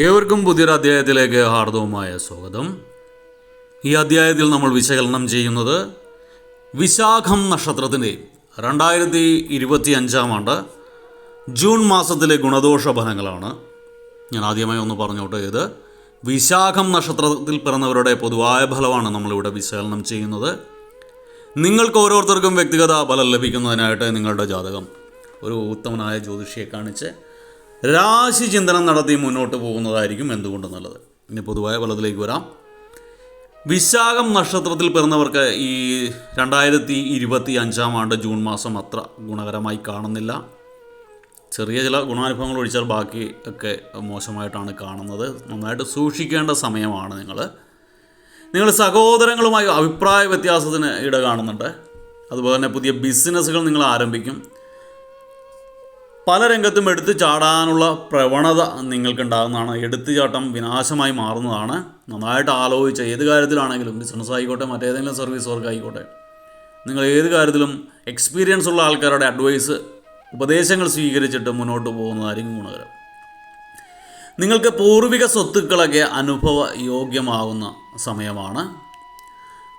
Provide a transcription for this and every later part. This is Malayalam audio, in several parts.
ഏവർക്കും പുതിയൊരു അധ്യായത്തിലേക്ക് ഹാർദവുമായ സ്വാഗതം. ഈ അധ്യായത്തിൽ നമ്മൾ വിശകലനം ചെയ്യുന്നത് വിശാഖം നക്ഷത്രത്തിന്റെ രണ്ടായിരത്തി ഇരുപത്തി അഞ്ചാം ആണ്ട് ജൂൺ മാസത്തിലെ ഗുണദോഷ ഫലങ്ങളാണ് ഞാൻ ആദ്യമായി ഒന്ന് പറഞ്ഞോട്ടെ ഇത് വിശാഖം നക്ഷത്രത്തിൽ പിറന്നവരുടെ പൊതുവായ ഫലമാണ് നമ്മളിവിടെ വിശകലനം ചെയ്യുന്നത്. നിങ്ങൾക്ക് ഓരോരുത്തർക്കും വ്യക്തിഗത ഫലം ലഭിക്കുന്നതിനായിട്ട് നിങ്ങളുടെ ജാതകം ഒരു ഉത്തമനായ ജ്യോതിഷിയെ കാണിച്ച് രാശി ചിന്തനം നടത്തി മുന്നോട്ട് പോകുന്നതായിരിക്കും എന്തുകൊണ്ട് നല്ലത്? ഇനി പൊതുവായ ഫലത്തിലേക്ക് വരാം. വിശാഖം നക്ഷത്രത്തിൽ പിറന്നവർക്ക് ഈ രണ്ടായിരത്തി ഇരുപത്തി അഞ്ചാം ആണ്ട് ജൂൺ മാസം അത്ര ഗുണകരമായി കാണുന്നില്ല. ചെറിയ ചില ഗുണാനുഭവങ്ങൾ ഒഴിച്ചാൽ ബാക്കി ഒക്കെ മോശമായിട്ടാണ് കാണുന്നത്. നന്നായിട്ട് സൂക്ഷിക്കേണ്ട സമയമാണ് നിങ്ങൾ. നിങ്ങൾ സഹോദരങ്ങളുമായി അഭിപ്രായ വ്യത്യാസത്തിന് ഇട കാണുന്നുണ്ട്. അതുപോലെ തന്നെ പുതിയ ബിസിനസ്സുകൾ നിങ്ങൾ ആരംഭിക്കും. പല രംഗത്തും എടുത്തു ചാടാനുള്ള പ്രവണത നിങ്ങൾക്കുണ്ടാകുന്നതാണ്. എടുത്തുചാട്ടം വിനാശമായി മാറുന്നതാണ്. നന്നായിട്ട് ആലോചിച്ച് ഏത് കാര്യത്തിലാണെങ്കിലും ബിസിനസ് ആയിക്കോട്ടെ മറ്റേതെങ്കിലും സർവീസ് വർക്ക് ആയിക്കോട്ടെ. നിങ്ങൾ ഏത് കാര്യത്തിലും എക്സ്പീരിയൻസ് ഉള്ള ആൾക്കാരുടെ അഡ്വൈസ് ഉപദേശങ്ങൾ സ്വീകരിച്ചിട്ട് മുന്നോട്ട് പോകുന്നതായിരിക്കും ഗുണകരം. നിങ്ങൾക്ക് പൂർവിക സ്വത്തുക്കളൊക്കെ അനുഭവ യോഗ്യമാകുന്ന സമയമാണ്.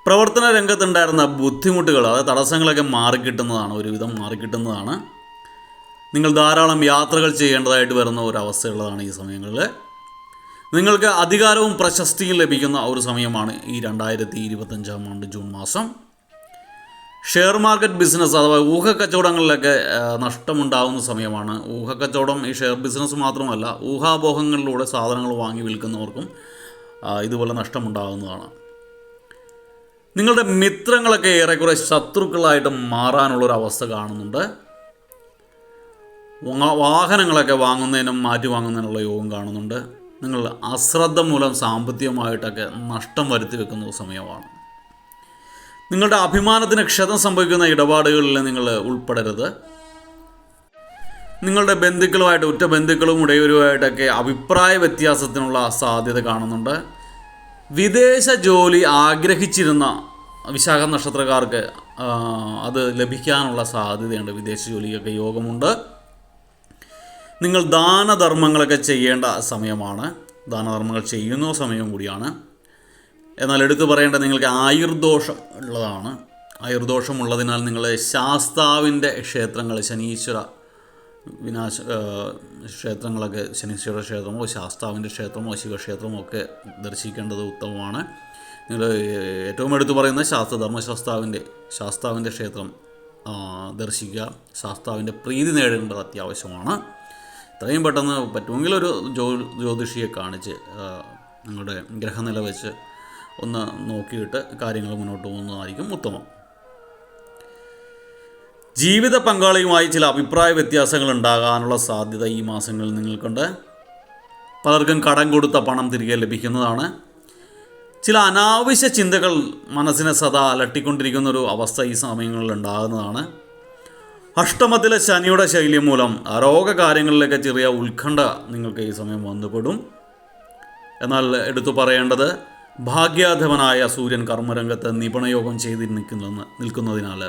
പ്രവർത്തന രംഗത്തുണ്ടായിരുന്ന ബുദ്ധിമുട്ടുകൾ അതായത് തടസ്സങ്ങളൊക്കെ മാറിക്കിട്ടുന്നതാണ് ഒരുവിധം മാറിക്കിട്ടുന്നതാണ്. നിങ്ങൾ ധാരാളം യാത്രകൾ ചെയ്യേണ്ടതായിട്ട് വരുന്ന ഒരു അവസ്ഥയുള്ളതാണ് ഈ സമയങ്ങളിൽ. നിങ്ങൾക്ക് അധികാരവും പ്രശസ്തിയും ലഭിക്കുന്ന ഒരു സമയമാണ് ഈ രണ്ടായിരത്തി ഇരുപത്തഞ്ചാം ആണ്ട് ജൂൺ മാസം. ഷെയർ മാർക്കറ്റ് ബിസിനസ് അഥവാ ഊഹക്കച്ചവടങ്ങളിലൊക്കെ നഷ്ടമുണ്ടാകുന്ന സമയമാണ്. ഊഹക്കച്ചവടം ഈ ഷെയർ ബിസിനസ് മാത്രമല്ല ഊഹാപോഹങ്ങളിലൂടെ സാധനങ്ങൾ വാങ്ങി വിൽക്കുന്നവർക്കും ഇതുപോലെ നഷ്ടമുണ്ടാകുന്നതാണ്. നിങ്ങളുടെ മിത്രങ്ങളൊക്കെ ഏറെക്കുറെ ശത്രുക്കളായിട്ട് മാറാനുള്ളൊരവസ്ഥ കാണുന്നുണ്ട്. വാഹനങ്ങളൊക്കെ വാങ്ങുന്നതിനും മാറ്റി വാങ്ങുന്നതിനുള്ള യോഗം കാണുന്നുണ്ട്. നിങ്ങൾ അശ്രദ്ധ മൂലം സാമ്പത്തികമായിട്ടൊക്കെ നഷ്ടം വരുത്തി വെക്കുന്ന സമയമാണ്. നിങ്ങളുടെ അഭിമാനത്തിന് ക്ഷതം സംഭവിക്കുന്ന ഇടപാടുകളിൽ നിങ്ങൾ ഉൾപ്പെടരുത്. നിങ്ങളുടെ ബന്ധുക്കളുമായിട്ട് ഉറ്റ ബന്ധുക്കളും ഉടയവരുമായിട്ടൊക്കെ അഭിപ്രായ വ്യത്യാസത്തിനുള്ള സാധ്യത കാണുന്നുണ്ട്. വിദേശ ജോലി ആഗ്രഹിച്ചിരുന്ന വിശാഖ നക്ഷത്രക്കാർക്ക് അത് ലഭിക്കാനുള്ള സാധ്യതയുണ്ട്. വിദേശ ജോലിക്കൊക്കെ യോഗമുണ്ട്. നിങ്ങൾ ദാനധർമ്മങ്ങളൊക്കെ ചെയ്യേണ്ട സമയമാണ്. ദാനധർമ്മങ്ങൾ ചെയ്യുന്ന സമയം കൂടിയാണ്. എന്നാൽ എടുത്തു പറയേണ്ടത് നിങ്ങൾക്ക് ആയുർദോഷം ഉള്ളതാണ്. ആയുർദോഷം ഉള്ളതിനാൽ നിങ്ങൾ ശാസ്താവിന്റെ ക്ഷേത്രങ്ങൾ ശനീശ്വര വിനാശ ക്ഷേത്രങ്ങളൊക്കെ ശനീശ്വര ക്ഷേത്രമോ ശാസ്താവിന്റെ ക്ഷേത്രമോ ശിവക്ഷേത്രമോ ഒക്കെ ദർശിക്കേണ്ടത് ഉത്തമമാണ്. നിങ്ങൾ ഏറ്റവും എടുത്തു പറയുന്ന ശാസ്ത്ര ധർമ്മശാസ്താവിന്റെ ശാസ്താവിന്റെ ക്ഷേത്രം ദർശിക്കുക. ശാസ്താവിന്റെ പ്രീതി നേടേണ്ടത് അത്യാവശ്യമാണ്. എത്രയും പെട്ടെന്ന് പറ്റുമെങ്കിൽ ഒരു ജ്യോ ജ്യോതിഷിയെ കാണിച്ച് നിങ്ങളുടെ ഗ്രഹനില വെച്ച് ഒന്ന് നോക്കിയിട്ട് കാര്യങ്ങൾ മുന്നോട്ട് പോകുന്നതായിരിക്കും ഉത്തമം. ജീവിത പങ്കാളിയുമായി ചില അഭിപ്രായ വ്യത്യാസങ്ങൾ ഉണ്ടാകാനുള്ള സാധ്യത ഈ മാസങ്ങളിൽ നിങ്ങൾക്കുണ്ട് പലർക്കും കടം കൊടുത്ത പണം തിരികെ ലഭിക്കുന്നതാണ്. ചില അനാവശ്യ ചിന്തകൾ മനസ്സിനെ സദാ അലട്ടിക്കൊണ്ടിരിക്കുന്ന ഒരു അവസ്ഥ ഈ സമയങ്ങളിൽ ഉണ്ടാകുന്നതാണ്. അഷ്ടമത്തിലെ ശനിയുടെ ശൈലി മൂലം രോഗകാര്യങ്ങളിലൊക്കെ ചെറിയ ഉത്കണ്ഠ നിങ്ങൾക്ക് ഈ സമയം വന്നുപെടും. എന്നാൽ എടുത്തു പറയേണ്ടത് ഭാഗ്യാധവനായ സൂര്യൻ കർമ്മരംഗത്ത് നിപുണയോഗം ചെയ്ത് നിൽക്കുന്ന നിൽക്കുന്നതിനാൽ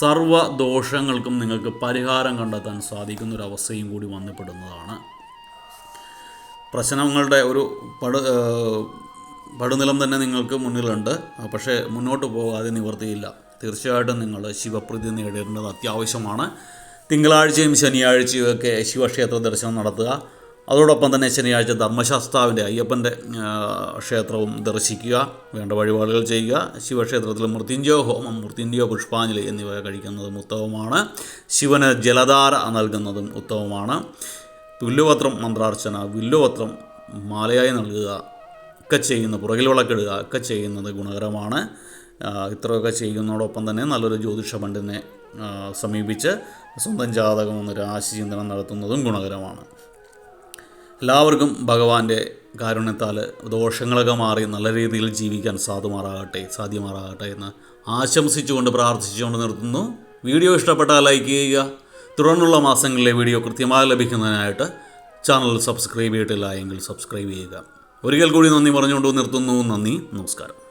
സർവ ദോഷങ്ങൾക്കും നിങ്ങൾക്ക് പരിഹാരം കണ്ടെത്താൻ സാധിക്കുന്ന ഒരു അവസ്ഥയും കൂടി വന്നപ്പെടുന്നതാണ് പ്രശ്നങ്ങളുടെ ഒരു പടു പടുനിലം തന്നെ നിങ്ങൾക്ക് മുന്നിലുണ്ട്. പക്ഷേ മുന്നോട്ട് പോകാതെ നിവർത്തിയില്ല. തീർച്ചയായിട്ടും നിങ്ങൾ ശിവപ്രീതി നേടേണ്ടത് അത്യാവശ്യമാണ്. തിങ്കളാഴ്ചയും ശനിയാഴ്ചയും ഒക്കെ ശിവക്ഷേത്ര ദർശനം നടത്തുക. അതോടൊപ്പം തന്നെ ശനിയാഴ്ച ധർമ്മശാസ്താവിന്റെ അയ്യപ്പന്റെ ക്ഷേത്രവും ദർശിക്കുക. വേണ്ട വഴിപാടുകൾ ചെയ്യുക. ശിവക്ഷേത്രത്തിൽ മൃത്യുഞ്ജയ ഹോമം മൃത്യുഞ്ജയ പുഷ്പാഞ്ജലി എന്നിവ കഴിക്കുന്നത് ഉത്തമമാണ്. ശിവന് ജലധാര നൽകുന്നതും ഉത്തമമാണ്. വില്ലുപത്രം മന്ത്രാർച്ചന വില്ലുപത്രം മാലയായി നൽകുക ഒക്കെ ചെയ്യുന്ന പുറകിൽ വിളക്കിടുക ഒക്കെ ചെയ്യുന്നത് ഗുണകരമാണ്. ഇത്രയൊക്കെ ചെയ്യുന്നതോടൊപ്പം തന്നെ നല്ലൊരു ജ്യോതിഷ പണ്ഡിതനെ സമീപിച്ച് സ്വന്തം ജാതകം എന്നൊരു ആശയചിന്തനം നടത്തുന്നതും ഗുണകരമാണ്. എല്ലാവർക്കും ഭഗവാന്റെ കാരുണ്യത്താൽ ദോഷങ്ങളൊക്കെ മാറി നല്ല രീതിയിൽ ജീവിക്കാൻ സാധുമാറാകട്ടെ സാധ്യമാറാകട്ടെ എന്ന് ആശംസിച്ചുകൊണ്ട് പ്രാർത്ഥിച്ചുകൊണ്ട് നിർത്തുന്നു. വീഡിയോ ഇഷ്ടപ്പെട്ടാൽ ലൈക്ക് ചെയ്യുക. തുടർന്നുള്ള മാസങ്ങളിലെ വീഡിയോ കൃത്യമായി ലഭിക്കുന്നതിനായിട്ട് ചാനൽ സബ്സ്ക്രൈബ് ചെയ്തിട്ടില്ല എങ്കിൽ സബ്സ്ക്രൈബ് ചെയ്യുക. ഒരിക്കൽ കൂടി നന്ദി പറഞ്ഞുകൊണ്ട് നിർത്തുന്നു. നന്ദി. നമസ്കാരം.